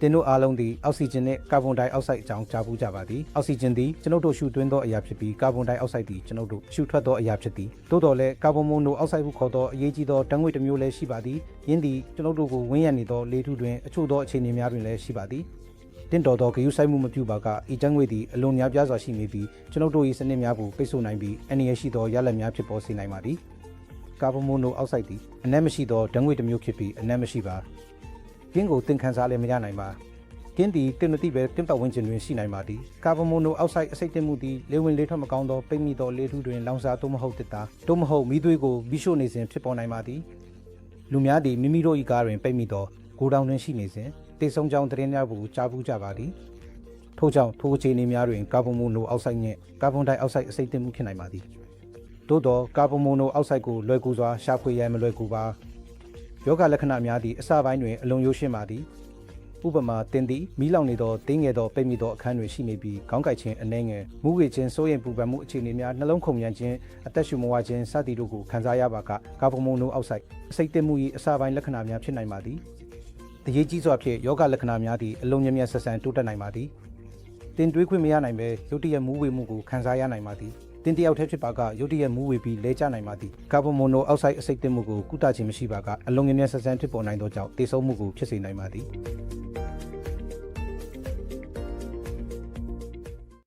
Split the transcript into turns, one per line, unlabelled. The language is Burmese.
တင်တို့အားလုံးသည်အောက်ဆီဂျင်နှင့်ကာဗွန်ဒိုင်အောက်ဆိုက်အကြောင်းကြားပူးကြပါသည်အောက်ဆီဂျင်သည်ကျွန်ုပ်တို့ရှုသွင်းသောအရာဖြစ်ပြီးကာဗွန်ဒိုင်အောက်ဆိုက်သည်ကျွန်ုပ်တို့ရှုထွက်သောအရာဖြစ်သည်သို့တော်လည်းကာဗွန်မိုနိုအောက်ဆိုက်ဟုခေါ်သောအရေးကြီးသောဓာတ်ငွေ့တစ်မျိုးလည်းရှိပါသည်ယင်းသည်ကျွန်ုပ်တို့ကိုဝန်းရံနေသောလေထုတွင်အချို့သောအခြေအနေများတွင်လည်းရှိပါသည်တင့်တော်သောဂရုစိုက်မှုမပြုပါကဤကျန်းငွေသည်အလွန်များပြားစွာရှိနေပြီးကျွန်ုပ်တို့၏စနစ်များကိုပိတ်ဆို့နိုင်ပြီးအန္တရာယ်ရှိသောရလဒ်များဖြစ်ပေါ်စေနိုင်ပါသည်ကာဗွန်မိုနိုအောက်ဆိုက်သည်အနက်မရှိသောဓာတ်ငွေ့တစ်မျိုးဖြစ်ပြီးအနက်မရှိပါ ကင်းကိုသင်ခန်းစားလည်းမရနိုင်ပါကင်းဒီတင်မတိပဲတင်ပတ်ဝန်းကျင်တွင်ရှိနိုင်ပါသည်ကာဗွန်မိုနိုအောက်ဆိုက်အဆိပ်တင်မှုသည်လေဝင်လေထွက်မကောင်းသောပိတ်မိသောလေထုတွင်လောင်စာသို့မဟုတ်တစ်သားသို့မဟုတ်မီးသွေးကိုမိရှို့နေစဉ်ဖြစ်ပေါ်နိုင်ပါသည်လူများသည်မိမိတို့၏ကားတွင်ပိတ်မိသောဂိုဒေါင်တွင်ရှိနေစဉ်တေဆုံကြောင်သတင်းများကိုကြားပူးကြပါသည်ထို့ကြောင့်ထိုအခြေအနေများတွင်ကာဗွန်မိုနိုအောက်ဆိုက်နှင့်ကာဗွန်ဒိုင်အောက်ဆိုက်အဆိပ်တင်မှုဖြစ်နိုင်ပါသည်သို့သောကာဗွန်မိုနိုအောက်ဆိုက်ကိုလွယ်ကူစွာရှာဖွေရန်မလွယ်ကူပါ ယောဂလက္ခဏာများသည့်အစပိုင်းတွင်အလွန်ရိုးရှင်းပါသည်ဥပမာတင်သည်မီးလောင်နေသောတင်းငယ်သောပိတ်မိသောအခန်းတွင်ရှိနေပြီးခေါင်းကိုက်ခြင်းအနှဲငယ်မူးဝေခြင်းစိုးရိမ်ပူပန်မှုအခြေအနေများနှလုံးခုန်မြန်ခြင်းအသက်ရှူမဝခြင်းစသည်တို့ကိုခံစားရပါကကာဗွန်မိုနိုအောက်ဆိုက်အဆိပ်တင်မှု၏အစပိုင်းလက္ခဏာများဖြစ်နိုင်ပါသည်တရေကြီးစွာဖြင့်ယောဂလက္ခဏာများသည်အလုံးမြတ်မြတ်ဆက်ဆံတိုးတက်နိုင်ပါသည်တင်တွေးခွင့်မရနိုင်ပဲရုတ်တရက်မူးဝေမှုကိုခံစားရနိုင်ပါသည် တင်တယောက်တည်းဖြစ်ပါကရုတ်တရက်မူးဝေပြီးလဲကျနိုင်ပါသည်ကာဗွန်မိုနိုအောက်ဆိုက်အဆိပ်တင်မှုကိုကုသခြင်းမရှိပါကအလုံးမြတ်မြတ်ဆက်ဆံဖြစ်ပေါ်နိုင်သောကြောင့်တေဆုံးမှုကိုဖြစ်စေနိုင်ပါသည်